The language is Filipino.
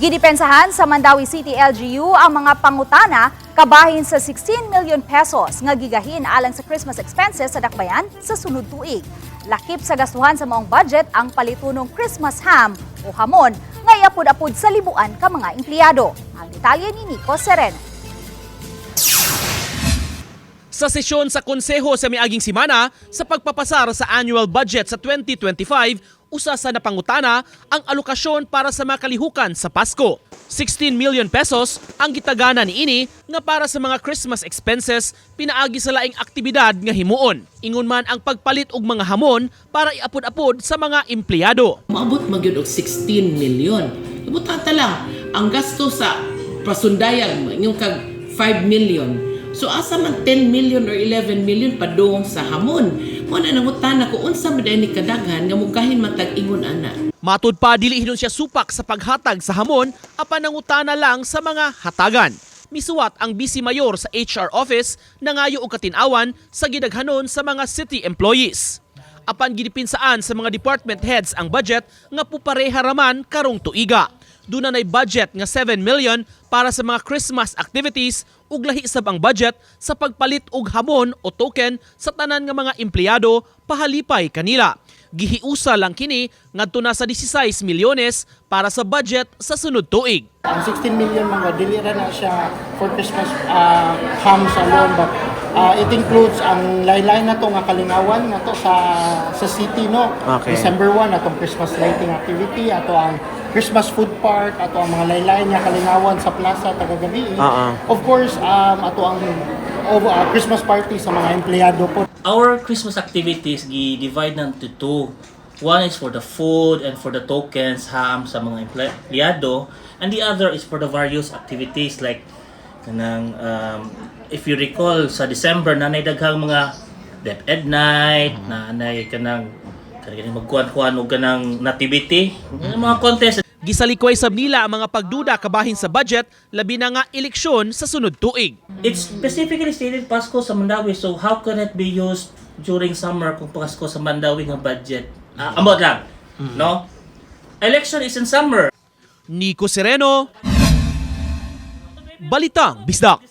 Gidipensahan sa Mandawi City LGU ang mga pangutana kabahin sa 16 million pesos nga gigahin alang sa Christmas expenses sa dakbayan sa sunod tuig. Lakip sa gastuhan sa maong budget ang palitunong Christmas ham o hamon nga iapod-apod sa libuan ka mga empleyado. Ang detalye ni Nico Sereno. Sa sesyon sa konseho sa miaging simana sa pagpapasar sa annual budget sa 2025, usa sa napangutana ang alokasyon para sa mga kalihukan sa Pasko. 16 million pesos ang gitagana ni ini nga para sa mga Christmas expenses pinaagi sa laing aktibidad nga himuon. Ingon man ang pagpalit og mga hamon para iapod-apod sa mga empleyado. Maabot magyud og 16 million. Ibutata lang ang gasto sa pasundayan yung kag 5 million. So asa man 10 million or 11 million padung sa hamon. Mo na nangutana ko unsa man ni kadaghan nga mugahin matag ingon ana. Matud pa dili hinon siya supak sa paghatag sa hamon apan nangutana lang sa mga hatagan. Misuwat ang Vice Mayor sa HR office na ngayo og katinawan sa gidaghanon sa mga city employees. Apan gidipinsaan sa mga department heads ang budget nga pupareha raman karong tuiga. Duna nay budget nga 7 million para sa mga Christmas activities ug lahi sab ang budget sa pagpalit og hamon o token sa tanan nga mga empleyado pahalipay kanila. Gihiusa lang kini ngadto na sa 16 milyones para sa budget sa sunod tuig. Ang 16 million mga dili na siya for Christmas uh, hams alone but uh, it includes ang laylay na to nga kalingawan nga to sa sa city no. Okay. December 1 atong Christmas lighting activity ato ang Christmas food park ato ang mga laylay nga kalingawan sa plaza tagagabi. Oo. Of course um ato ang of, uh, Christmas party sa mga empleyado po. Our Christmas activities gi-divide na to two. One is for the food and for the tokens, ham sa mga empleyado. And the other is for the various activities like kanang um, if you recall sa December nanay daghang mga DepEd night, nanay kanang kanang magkuan-kuan og kanang nativity, mga contest Gisalikway sab nila ang mga pagduda kabahin sa budget labi na nga eleksyon sa sunod tuig. It's specifically stated Pasko sa Mandawi, so how can it be used during summer kung Pasko sa Mandawi nga budget? Ah, amot lang, no? Election is in summer. Nico Sereno, Balitang Bisdak.